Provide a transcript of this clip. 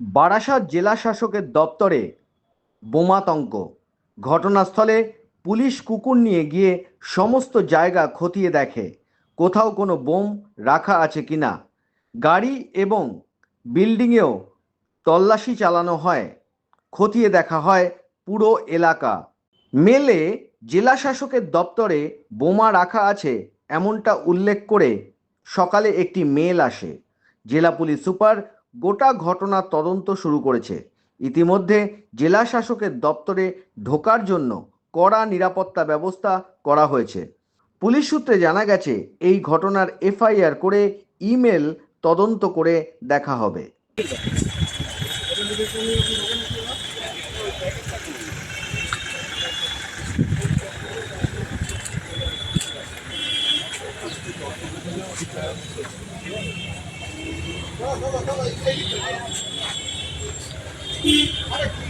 বারাসাত জেলা শাসকের দপ্তরে বোমাতঙ্ক। ঘটনাস্থলে পুলিশ কুকুর নিয়ে গিয়ে সমস্ত জায়গা খতিয়ে দেখে, কোথাও কোনো বোম রাখা আছে কিনা গাড়ি এবং বিল্ডিংয়েও তল্লাশি চালানো হয়, খতিয়ে দেখা হয় পুরো এলাকা। মেলে জেলা শাসকের দপ্তরে বোমা রাখা আছে এমনটা উল্লেখ করে সকালে একটি মেল আসে। জেলা পুলিশ সুপার গোটা ঘটনার তদন্ত শুরু করেছে। ইতিমধ্যে জেলা শাসকের দপ্তরে ঢোকার জন্য কড়া নিরাপত্তা ব্যবস্থা করা হয়েছে। পুলিশ সূত্রে জানা গেছে, এই ঘটনার এফআইআর করে ইমেল তদন্ত করে দেখা হবে। আরে কি